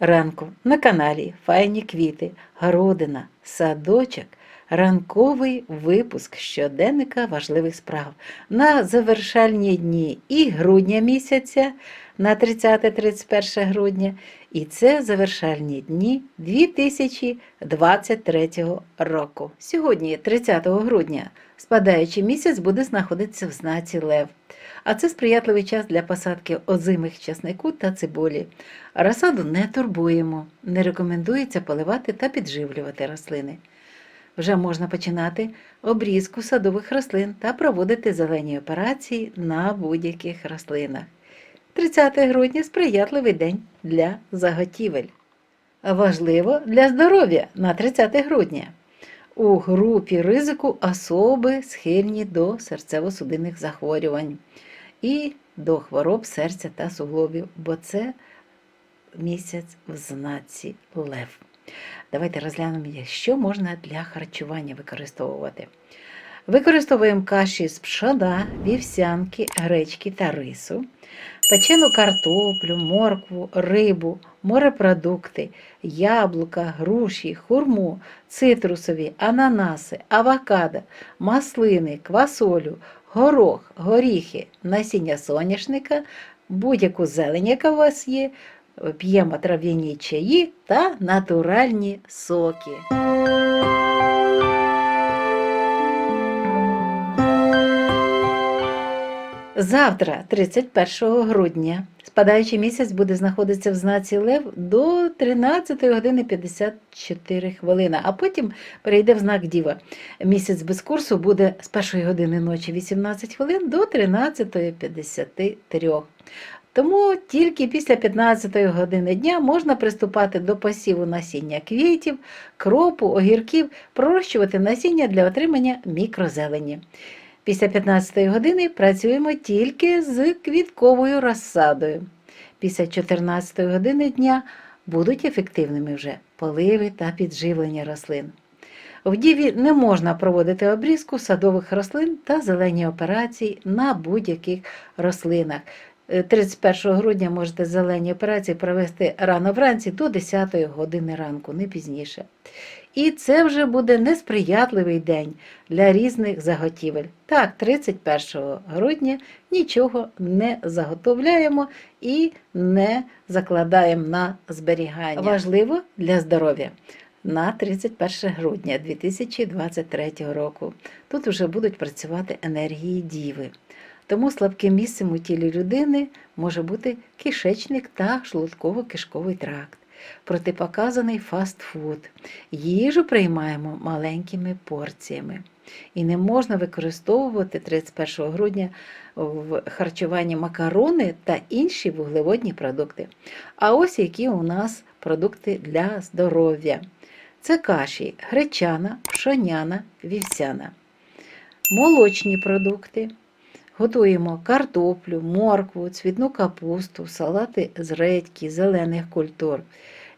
ранку. На каналі Файні квіти, городина, садочок, ранковий випуск щоденника важливих справ. На завершальні дні і грудня місяця на 30-31 грудня, і це завершальні дні 2023 року. Сьогодні, 30 грудня, спадаючий місяць буде знаходитися в знаці Лев. А це сприятливий час для посадки озимих часнику та цибулі. Розсаду не турбуємо, не рекомендується поливати та підживлювати рослини. Вже можна починати обрізку садових рослин та проводити зелені операції на будь-яких рослинах. 30 грудня сприятливий день для заготівель. Важливо для здоров'я на 30 грудня. У групі ризику особи схильні до серцево-судинних захворювань і до хвороб серця та суглобів, бо це місяць в знаці Лев. Давайте розглянемо, що можна для харчування використовувати. Використовуємо каші з пшона, вівсянки, гречки та рису, печену картоплю, моркву, рибу, морепродукти, яблука, груші, хурму, цитрусові, ананаси, авокадо, маслини, квасолю, горох, горіхи, насіння соняшника, будь-яку зелень, яка у вас є, п'ємо трав'яні чаї та натуральні соки. Завтра, 31 грудня, спадаючий місяць буде знаходитися в знаці Лев до 13 години 54 хвилини, а потім перейде в знак Діва. Місяць без курсу буде з 1 години ночі 18 хвилин до 13.53. Тому тільки після 15 години дня можна приступати до посіву насіння квітів, кропу, огірків, пророщувати насіння для отримання мікрозелені. Після 15 години працюємо тільки з квітковою розсадою. Після 14 години дня будуть ефективними вже поливи та підживлення рослин. В діві не можна проводити обрізку садових рослин та зелені операції на будь-яких рослинах. Е, 31 грудня можете зелені операції провести рано вранці до 10 години ранку, не пізніше. І це вже буде несприятливий день для різних заготівель. Так, 31 грудня нічого не заготовляємо і не закладаємо на зберігання. Важливо для здоров'я. На 31 грудня 2023 року тут вже будуть працювати енергії діви. Тому слабким місцем у тілі людини може бути кишечник та шлунково-кишковий тракт. Протипоказаний фастфуд. Їжу приймаємо маленькими порціями. І не можна використовувати 31 грудня в харчуванні макарони та інші вуглеводні продукти. А ось які у нас продукти для здоров'я. Це каші гречана, пшоняна, вівсяна. Молочні продукти. Готуємо картоплю, моркву, цвітну капусту, салати з редьки, зелених культур.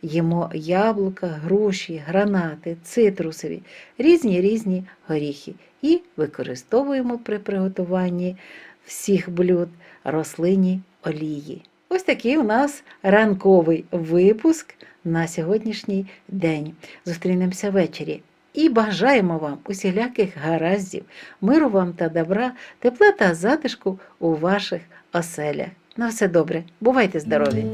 Їмо яблука, груші, гранати, цитрусові, різні різні горіхи і використовуємо при приготуванні всіх блюд рослинні олії. Ось такий у нас ранковий випуск на сьогоднішній день. Зустрінемося ввечері. І бажаємо вам усіляких гараздів, миру вам та добра, тепла та затишку у ваших оселях. На все добре, бувайте здорові!